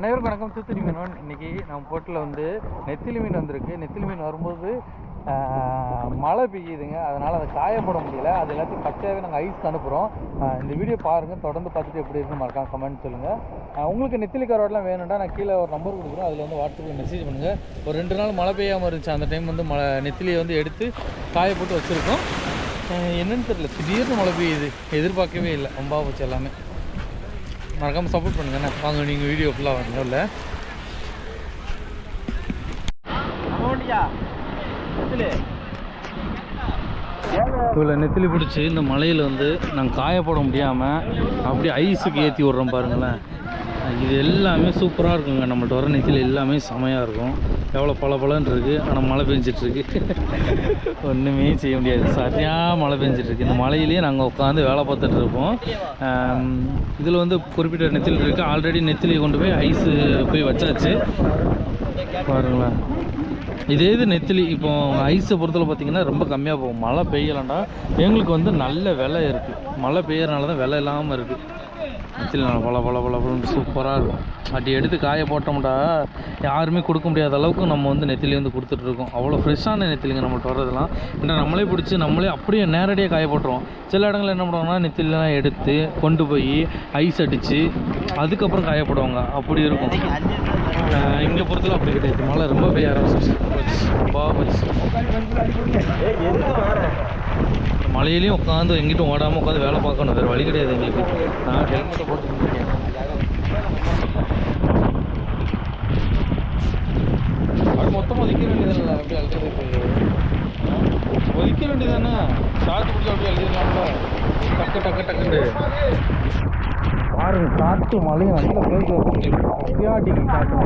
அனைவருக்கும் வணக்கம். தூத்துக்குடி மீனவன். இன்னைக்கு நம்ம போட்டில் வந்து நெத்திலி மீன் வந்திருக்கு. நெத்திலி மீன் வரும்போது மழை பெய்யுதுங்க. அதனால் அதை காயப்பட முடியல. அது எல்லாத்தையும் பச்சையாகவே நாங்கள் ஐஸ்க்கு அனுப்புகிறோம் இந்த வீடியோ பாருங்கள் தொடர்ந்து பார்த்துட்டு எப்படி இருக்குன்னு மறக்காம கமெண்ட் சொல்லுங்கள் உங்களுக்கு நெத்திலி கரோடெலாம் வேணும்னா நான் கீழே ஒரு நம்பர் கொடுக்குறோம் அதில் வந்து வாட்ஸ்அப்பில் மெசேஜ் பண்ணுங்கள் ஒரு ரெண்டு நாள் மழை பெய்யாமல் இருந்துச்சு. அந்த டைம் வந்து மழை நெத்திலியை வந்து எடுத்து காய போட்டு வச்சுருக்கோம். என்னன்னு தெரியல. திடீர்னு மழை பெய்யுது. எதிர்பார்க்கவே இல்லை. ரொம்ப போச்சு எல்லாமே. மறக்காமல் சப்போர்ட் பண்ணுங்கண்ணே. வாங்க நீங்கள் வீடியோ ஃபுல்லாக வாங்க இல்லை? இவ்வளோ நெத்திலி பிடிச்சி இந்த மலையில் வந்து நாங்கள் காய போட முடியாமல் அப்படியே ஐஸுக்கு ஏற்றி விட்றோம் பாருங்களேன். இது எல்லாமே சூப்பராக இருக்குங்க. நம்மள்ட்ட வர நெத்திலி எல்லாமே செமையாக இருக்கும். எவ்வளோ பல பலன்னு இருக்குது ஆனால் மழை பெஞ்சிட்ருக்கு ஒன்றுமே செய்ய முடியாது. சரியாக மழை பெஞ்சிட்ருக்கு இந்த மழையிலேயே நாங்கள் உட்காந்து வேலை பார்த்துட்டு இருப்போம். இதில் வந்து குறிப்பிட்ட நெத்திலி இருக்குது ஆல்ரெடி நெத்திலியை கொண்டு போய் ஐஸு போய் வச்சாச்சு. பாருங்களேன். இதே இது நெத்திலி இப்போ ஐஸை பொறுத்தவரை பார்த்தீங்கன்னா ரொம்ப கம்மியாக போகும். மழை பெய்யலண்டா எங்களுக்கு வந்து நல்ல விலை இருக்குது மழை பெய்யறனால தான் விலை இல்லாமல் இருக்குது நெத்திலி நல்லா பல பல பல பலன்னு சூப்பராக இருக்கும். அப்படி எடுத்து காய போட்டோம்டா யாருமே கொடுக்க முடியாத அளவுக்கு நம்ம வந்து நெத்திலி வந்து கொடுத்துட்ருக்கோம் அவ்வளோ ஃப்ரெஷ்ஷான நெத்திலிங்க நம்மள்ட்ட வர்றதெல்லாம். ஏன்னா நம்மளே பிடிச்சி நம்மளே அப்படியே நேரடியாக காய போட்டுருவோம். சில இடங்களில் என்ன பண்ணுவாங்கன்னா நெத்திலாம் எடுத்து கொண்டு போய் ஐஸ் அடித்து அதுக்கப்புறம் காய போடுவாங்க அப்படி இருக்கும். இங்கே பொறுத்தல அப்படி கிடையாது. மழை ரொம்ப பெய்ய ஆரம்பிச்சிச்சு ரொம்ப போச்சு மழையிலையும் உட்காந்து எங்கிட்டும் ஓடாமல் உட்காந்து வேலை பார்க்கணும். வேறு வழி கிடையாது எங்களுக்கு. நான் ஹெல்மெட்டை போட்டு அது மொத்தமாக ஒதுக்க வேண்டியதில்லை அப்படியே அழுத்தது ஒதுக்க வேண்டியதானே சாத்து பிடிச்சி அப்படியே எழுதிடலாம்ல டக்கு டக்கு டக்குன்னு பாருங்க காற்று மழையும் நல்ல பேருக்கு அப்படியாட்டிக்கு காற்று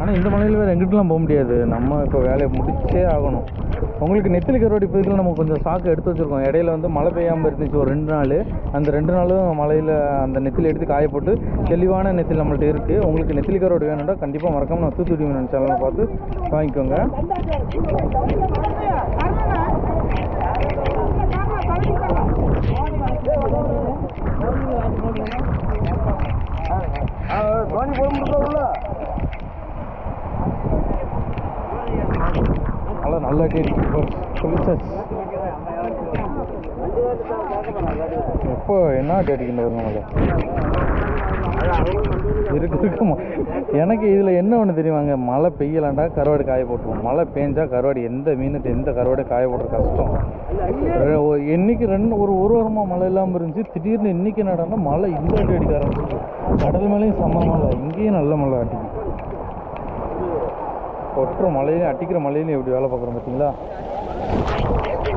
ஆனால் இந்த மலையில் வேறு எங்கிட்டலாம் போக முடியாது. நம்ம இப்போ வேலையை முடிச்சே ஆகணும். உங்களுக்கு நெத்திலி கருவாடி பகுதியில் நம்ம கொஞ்சம் சாக்கு எடுத்து வச்சுருக்கோம். இடையில வந்து மழை பெய்யாமல் இருந்துச்சு ஒரு ரெண்டு நாள். அந்த ரெண்டு நாளும் மலையில் அந்த நெத்திலி எடுத்து காய போட்டு தெளிவான நெத்திலி நம்மள்ட்ட இருக்குது உங்களுக்கு நெத்திலி கருவாடி வேணும்னா கண்டிப்பாக மறக்காமல் நான் தூத்துக்குடி மீன் சேனலை பார்த்து வாங்கிக்கோங்க. நல்லா நல்லா கேட்டு சொல்லிச்சாச்சு எப்போ என்ன கேட்டுக்கிட்டு நம்மள? இருக்கு இருக்குமா எனக்கு இதில் என்ன ஒன்று தெரியுமாங்க? மழை பெய்யலாண்டா கருவாடு காய போட்டுருவோம். மழை பெஞ்சா கருவாடு எந்த மீனுக்கு எந்த கருவாடு காய போடுற கஷ்டம். ரெ- என்னைக்கு ரெண்டு ஒரு ஒரு வாரமாக மழை இல்லாமல் இருந்துச்சு. திடீர்னு இன்னைக்கு என்னடான்னா மழை இந்த அடி அடிக்க ஆரம்பிச்சிருக்கு கடல் மேலேயும் செம்ம மழை இங்கேயும் நல்ல மழை அடிக்கும் கொட்டுற மழையிலையும் அடிக்கிற மழையிலையும் எப்படி வேலை பார்க்குறோம் பார்த்தீங்களா?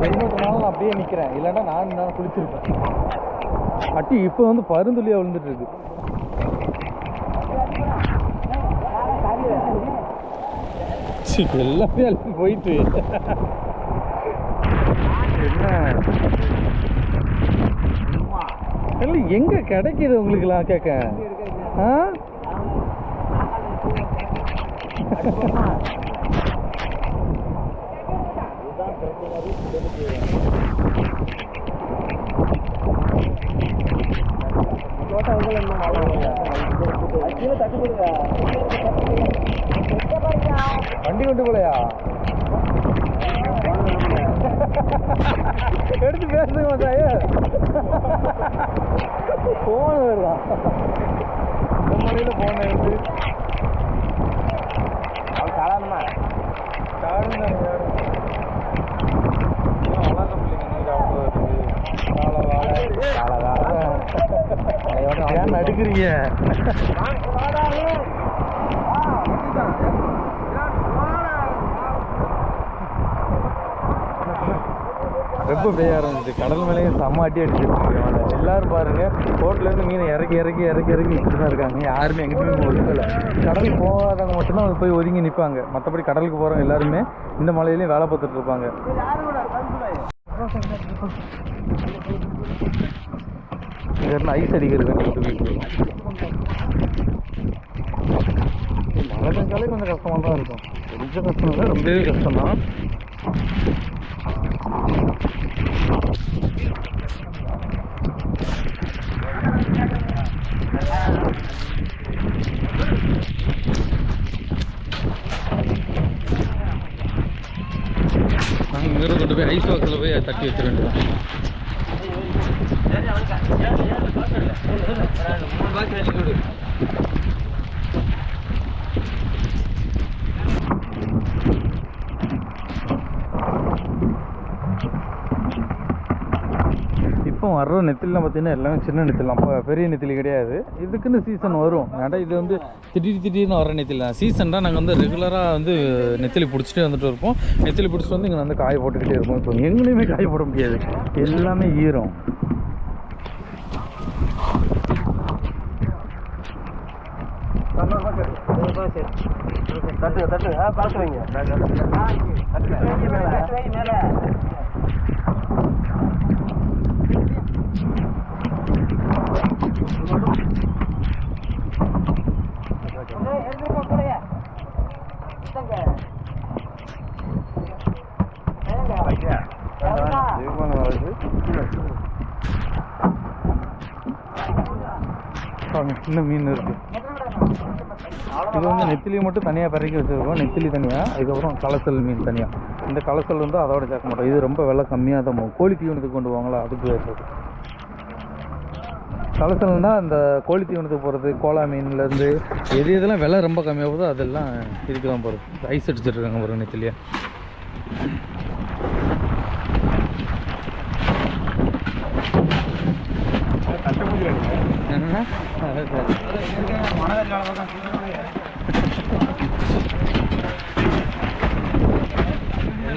ரெண்டு நாள் நான் அப்படியே நிற்கிறேன் இல்லைன்னா நான் நான் குளிச்சிருப்பேன். அட்டி இப்போ வந்து பருந்துளியாக விழுந்துட்டு இருக்கு எல்லாமே அழுத்தி போயிட்டு. என்ன? இல்லை எங்க கிடைக்குது உங்களுக்குலாம் கேட்க ஆ? வண்டி கொண்டு போலையா? எடுத்து பேசுங்க மாட்டாயே போன வருதான் இந்த மலையில் போன எடுத்து அடிக்கிறீங்க வளர்ற பிள்ளைங்க நீங்க அவ்வளோ இருக்கு வாழை வாழை ஏன் நடுக்குறீங்க வெப்ப பெய்ய ஆரம்பிச்சு கடல் மேலேயே செம்ம அடி அடிச்சிருக்கு எல்லாரும் பாருங்க. ஹோட்டலேருந்து மீனை இறக்கி இறக்கி இறக்கி இறக்கி இப்படி தான் இருக்காங்க. யாருமே எங்கிட்டுமே போய் ஒதுக்கல. கடலுக்கு போகாதவங்க மட்டும்தான் அது போய் ஒதுங்கி நிற்பாங்க மற்றபடி கடலுக்கு போகிறவங்க எல்லாருமே இந்த மலையிலையும் வேலை பார்த்துட்டு இருப்பாங்க. இங்க ஐஸ் அடிக்கிறது மழை பெஞ்சாலே கொஞ்சம் கஷ்டமாக தான் இருக்கும். கொஞ்சம் கஷ்டம் இல்லை ரொம்பவே கஷ்டம் தான் ஐஸ் வாக்கில் போய் அதை தட்டி வச்சிட வேண்டியதான் இப்போ வர்ற நெத்திலாம் பார்த்தீங்கன்னா எல்லாமே சின்ன நெத்திலாம். அப்போ பெரிய நெத்திலி கிடையாது. இதுக்குன்னு சீசன் வரும். ஏன்னா இது வந்து திடீர் திடீர்னு வர நெத்திலி தான். சீசன் தான் நாங்கள் வந்து ரெகுலராக வந்து நெத்திலி பிடிச்சிட்டே வந்துட்டு இருப்போம். நெத்திலி பிடிச்சிட்டு வந்து இங்கே வந்து காய போட்டுக்கிட்டே இருப்போம். இப்போ எங்கேயுமே காய போட முடியாது. எல்லாமே ஈரம். தட்டு தட்டு ஆ பார்த்து வைங்க தட்டு மேலே இன்னும் மீன் இருக்கு. இது வந்து நெத்திலி மட்டும் தனியாக பிறக்கி வச்சுருக்கோம். நெத்திலி தனியாக இதுக்கப்புறம் கலசல் மீன் தனியாக இந்த கலசல் வந்து அதோட சேர்க்க மாட்டோம். இது ரொம்ப விலை கம்மியாக தான் போகும். கோழி தீவனத்துக்கு கொண்டு போவாங்களா? அதுக்கு ஏற்றது சலசலன்னா இந்த கோழி தீவனத்துக்கு போகிறது கோலா மீன்லேருந்து எது எதெல்லாம் விலை ரொம்ப கம்மியாக போதோ அதெல்லாம் இதுக்கு தான் போகிறது ஐஸ் அடிச்சிட்ருக்காங்க ஒரு நேற்றுலையே என்னண்ணா? அதான்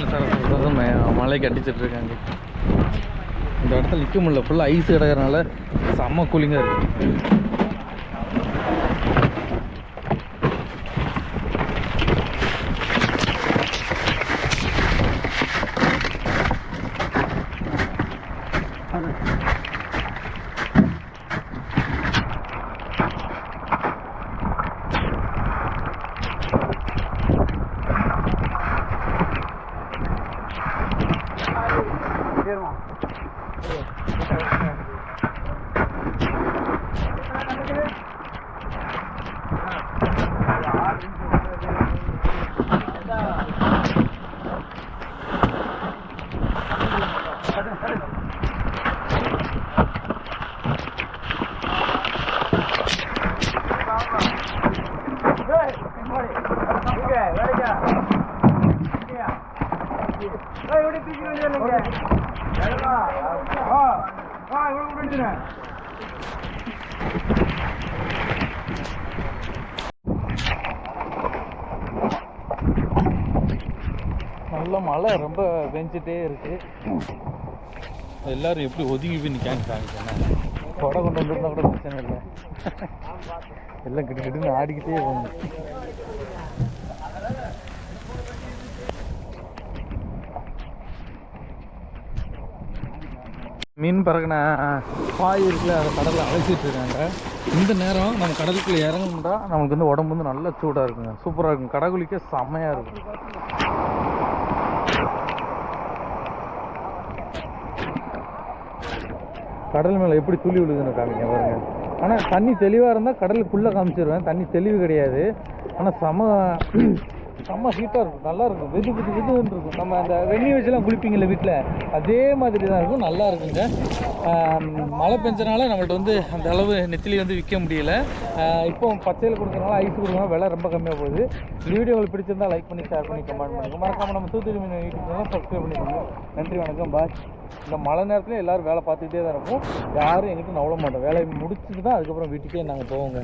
சார். சார் ம- மலைக்கு அடிச்சிட்டு இருக்காங்க இந்த இடத்துல நிற்க முடியல. ஃபுல்லாக ஐஸ் கிடக்கிறனால செம்ம கூலிங்காக இருக்கு. நல்ல மழை ரொம்ப பெஞ்சிட்டே இருக்கு. எல்லாரும் எப்படி ஒதுங்கி போய் நிற்காங்க கொடை கொண்டு வந்திருந்தா கூட பிரச்சனை இல்லை. எல்லாம் கிட்ட கிட்ட ஆடிக்கிட்டே போகணும். மீன் பறக்கின பாய் இருக்குல்ல அதை கடலில் அழைச்சிட்டு இருக்காங்க. இந்த நேரம் நம்ம கடலுக்குள்ளே இறங்கணும்னா நமக்கு வந்து உடம்பு வந்து நல்லா சூடாக இருக்குங்க. சூப்பராக இருக்கும். கடகுலிக்க செம்மையாக இருக்கும். கடல் மேலே எப்படி துளி விழுதுன்னு காமிங்க பாருங்க. ஆனால் தண்ணி தெளிவாக இருந்தால் கடலுக்குள்ளே காமிச்சிருவேன். தண்ணி தெளிவு கிடையாது. ஆனால் செம செம்ம ஹீட்டாக இருக்கும். நல்லா இருக்கும். வெது புது வெதுன்னு இருக்கும். நம்ம அந்த வெந்நீர் வச்சுலாம் குளிப்பீங்கல்ல வீட்டில் அதே மாதிரி தான் இருக்கும். நல்லா இருக்குங்க. மழை பெஞ்சனால நம்மள்ட்ட வந்து அந்த அளவு நெத்திலி வந்து விற்க முடியல. இப்போ பச்சையில் கொடுக்குறனால ஐஸ் கொடுக்குறனால விலை ரொம்ப கம்மியாக போகுது. இந்த வீடியோ உங்களுக்கு பிடிச்சிருந்தா லைக் பண்ணி ஷேர் பண்ணி கமெண்ட் பண்ணுங்க மறக்காம நம்ம தூத்துக்குடி மீன் யூடியூப் சேனல் சப்ஸ்கிரைப் பண்ணிக்கோங்க. நன்றி வணக்கம். பாய் இந்த மழை நேரத்தில் எல்லாரும் வேலை பார்த்துக்கிட்டே தான் இருப்போம். யாரும் எங்கிட்ட நவள மாட்டோம். வேலையை முடிச்சுட்டு தான் அதுக்கப்புறம் வீட்டுக்கே நாங்கள் போவோங்க.